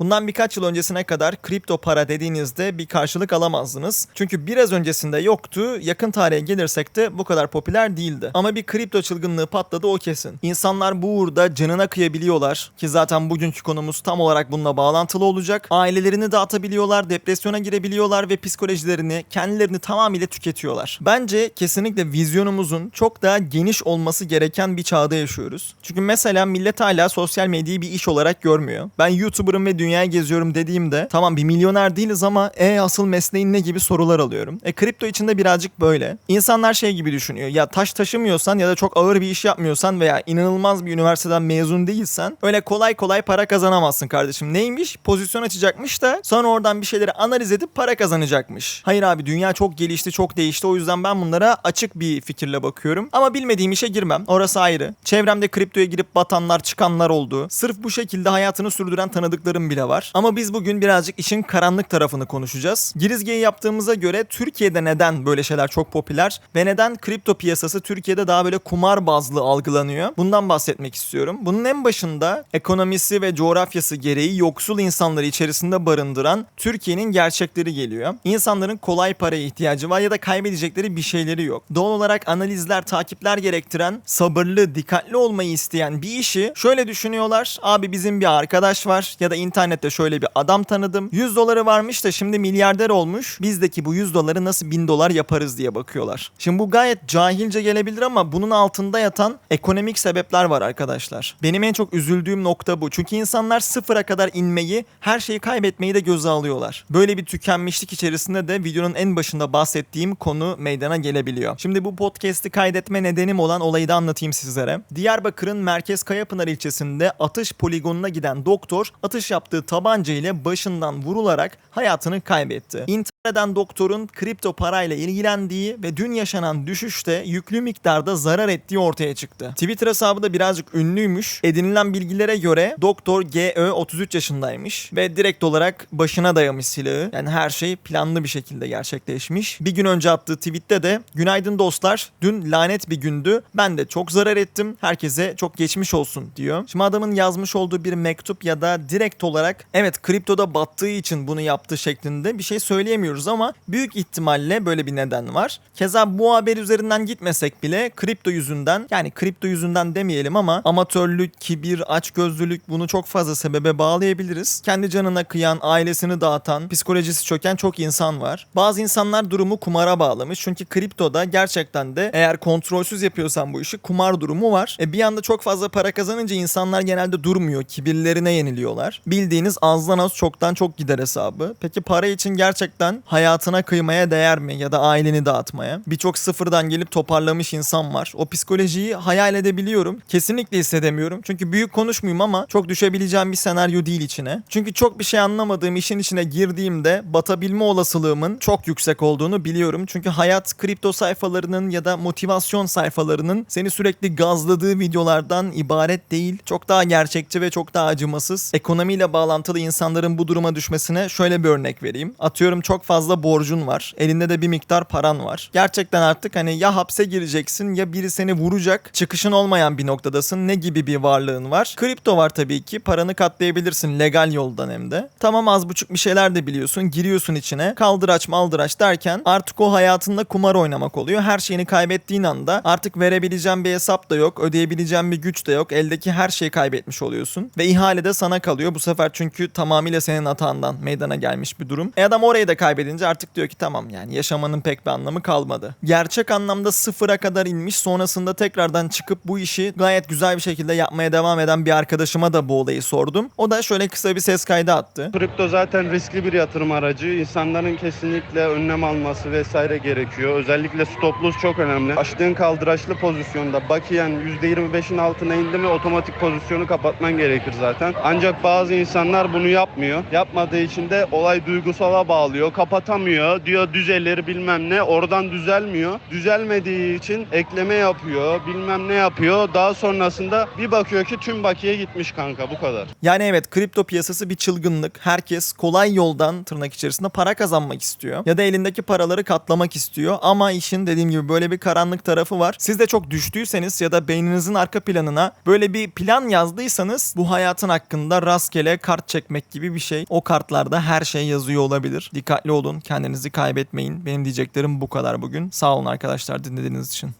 Bundan birkaç yıl öncesine kadar kripto para dediğinizde bir karşılık alamazdınız. Çünkü biraz öncesinde yoktu. Yakın tarihe gelirsek de bu kadar popüler değildi. Ama bir kripto çılgınlığı patladı o kesin. İnsanlar bu uğurda canına kıyabiliyorlar ki zaten bugünkü konumuz tam olarak bununla bağlantılı olacak. Ailelerini dağıtabiliyorlar, depresyona girebiliyorlar ve psikolojilerini, kendilerini tamamıyla tüketiyorlar. Bence kesinlikle vizyonumuzun çok daha geniş olması gereken bir çağda yaşıyoruz. Çünkü mesela millet hala sosyal medyayı bir iş olarak görmüyor. Ben YouTuber'ım ve dünyayı geziyorum dediğimde tamam bir milyoner değiliz ama e asıl mesleğin ne gibi sorular alıyorum. E kripto içinde birazcık böyle. İnsanlar şey gibi düşünüyor. Ya taş taşımıyorsan ya da çok ağır bir iş yapmıyorsan veya inanılmaz bir üniversiteden mezun değilsen öyle kolay kolay para kazanamazsın kardeşim. Neymiş? Pozisyon açacakmış da sonra oradan bir şeyleri analiz edip para kazanacakmış. Hayır abi dünya çok gelişti, çok değişti. O yüzden ben bunlara açık bir fikirle bakıyorum. Ama bilmediğim işe girmem. Orası ayrı. Çevremde kriptoya girip batanlar, çıkanlar oldu. Sırf bu şekilde hayatını sürdüren tanıdıklarım bile var. Ama biz bugün birazcık işin karanlık tarafını konuşacağız. Girizgeyi yaptığımıza göre Türkiye'de neden böyle şeyler çok popüler ve neden kripto piyasası Türkiye'de daha böyle kumar bazlı algılanıyor? Bundan bahsetmek istiyorum. Bunun en başında ekonomisi ve coğrafyası gereği yoksul insanları içerisinde barındıran Türkiye'nin gerçekleri geliyor. İnsanların kolay paraya ihtiyacı var ya da kaybedecekleri bir şeyleri yok. Doğal olarak analizler, takipler gerektiren, sabırlı, dikkatli olmayı isteyen bir işi şöyle düşünüyorlar. Abi bizim bir arkadaş var ya da internette şöyle bir adam tanıdım. 100 doları varmış da şimdi milyarder olmuş. Bizdeki bu 100 doları nasıl 1000 dolar yaparız diye bakıyorlar. Şimdi bu gayet cahilce gelebilir ama bunun altında yatan ekonomik sebepler var arkadaşlar. Benim en çok üzüldüğüm nokta bu. Çünkü insanlar sıfıra kadar inmeyi, her şeyi kaybetmeyi de göze alıyorlar. Böyle bir tükenmişlik içerisinde de videonun en başında bahsettiğim konu meydana gelebiliyor. Şimdi bu podcast'i kaydetme nedenim olan olayı da anlatayım sizlere. Diyarbakır'ın Merkez Kayapınar ilçesinde atış poligonuna giden doktor atış yaptığı tabanca ile başından vurularak hayatını kaybetti. İntihar eden doktorun kripto parayla ilgilendiği ve dün yaşanan düşüşte yüklü miktarda zarar ettiği ortaya çıktı. Twitter hesabı da birazcık ünlüymüş. Edinilen bilgilere göre doktor GÖ 33 yaşındaymış ve direkt olarak başına dayamış silahı. Yani her şey planlı bir şekilde gerçekleşmiş. Bir gün önce attığı tweette de günaydın dostlar dün lanet bir gündü. Ben de çok zarar ettim. Herkese çok geçmiş olsun diyor. Şimdi adamın yazmış olduğu bir mektup ya da direkt olarak evet kriptoda battığı için bunu yaptığı şeklinde bir şey söyleyemiyoruz ama büyük ihtimalle böyle bir neden var. Keza bu haber üzerinden gitmesek bile kripto yüzünden yani kripto yüzünden demeyelim ama amatörlük, kibir, açgözlülük bunu çok fazla sebebe bağlayabiliriz. Kendi canına kıyan, ailesini dağıtan, psikolojisi çöken çok insan var. Bazı insanlar durumu kumara bağlamış. Çünkü kriptoda gerçekten de eğer kontrolsüz yapıyorsan bu işi kumar durumu var. E bir anda çok fazla para kazanınca insanlar genelde durmuyor. Kibirlerine yeniliyorlar. Bildiğiniz azdan az çoktan çok gider hesabı. Peki para için gerçekten hayatına kıymaya değer mi? Ya da aileni dağıtmaya? Birçok sıfırdan gelip toparlamış insan var. O psikolojiyi hayal edebiliyorum. Kesinlikle hissedemiyorum. Çünkü büyük konuşmayayım ama çok düşebileceğim bir senaryo değil içine. Çünkü çok bir şey anlamadığım işin içine girdiğimde batabilme olasılığımın çok yüksek olduğunu biliyorum. Çünkü hayat kripto sayfalarının ya da motivasyon sayfalarının seni sürekli gazladığı videolardan ibaret değil. Çok daha gerçekçi ve çok daha acımasız. Ekonomiyle bağlantılı insanların bu duruma düşmesine şöyle bir örnek vereyim. Atıyorum çok fazla borcun var. Elinde de bir miktar paran var. Gerçekten artık hani ya hapse gireceksin ya biri seni vuracak. Çıkışın olmayan bir noktadasın. Ne gibi bir varlığın var? Kripto var tabii ki. Paranı katlayabilirsin legal yoldan hem de. Tamam az buçuk bir şeyler de biliyorsun. Giriyorsun içine. Kaldıraç maldıraç derken artık o hayatında kumar oynamak oluyor. Her şeyini kaybettiğin anda artık verebileceğin bir hesap da yok. Ödeyebileceğin bir güç de yok. Eldeki her şeyi kaybetmiş oluyorsun. Ve ihale de sana kalıyor. Bu sefer çünkü tamamıyla senin hatandan meydana gelmiş bir durum. E adam orayı da kaybedince artık diyor ki tamam yani yaşamanın pek bir anlamı kalmadı. Gerçek anlamda sıfıra kadar inmiş sonrasında tekrardan çıkıp bu işi gayet güzel bir şekilde yapmaya devam eden bir arkadaşıma da bu olayı sordum. O da şöyle kısa bir ses kaydı attı. Kripto zaten riskli bir yatırım aracı. İnsanların kesinlikle önlem alması vesaire gerekiyor. Özellikle stop loss çok önemli. Açtığın kaldıraçlı pozisyonda bakiyen %25'in altına indi mi otomatik pozisyonu kapatman gerekir zaten. Ancak bazı insanlar bunu yapmıyor. Yapmadığı için de olay duygusala bağlıyor. kapatamıyor. Diyor düzelir bilmem ne. Oradan düzelmiyor. Düzelmediği için ekleme yapıyor. Bilmem ne yapıyor. Daha sonrasında bir bakıyor ki tüm bakiye gitmiş kanka bu kadar. Yani evet kripto piyasası bir çılgınlık. Herkes kolay yoldan tırnak içerisinde para kazanmak istiyor. Ya da elindeki paraları katlamak istiyor. Ama işin dediğim gibi böyle bir karanlık tarafı var. Siz de çok düştüyseniz ya da beyninizin arka planına böyle bir plan yazdıysanız bu hayatın hakkında rastgele kart çekmek gibi bir şey. O kartlarda her şey yazıyor olabilir. Dikkatli olun. Kendinizi kaybetmeyin. Benim diyeceklerim bu kadar bugün. Sağ olun arkadaşlar dinlediğiniz için.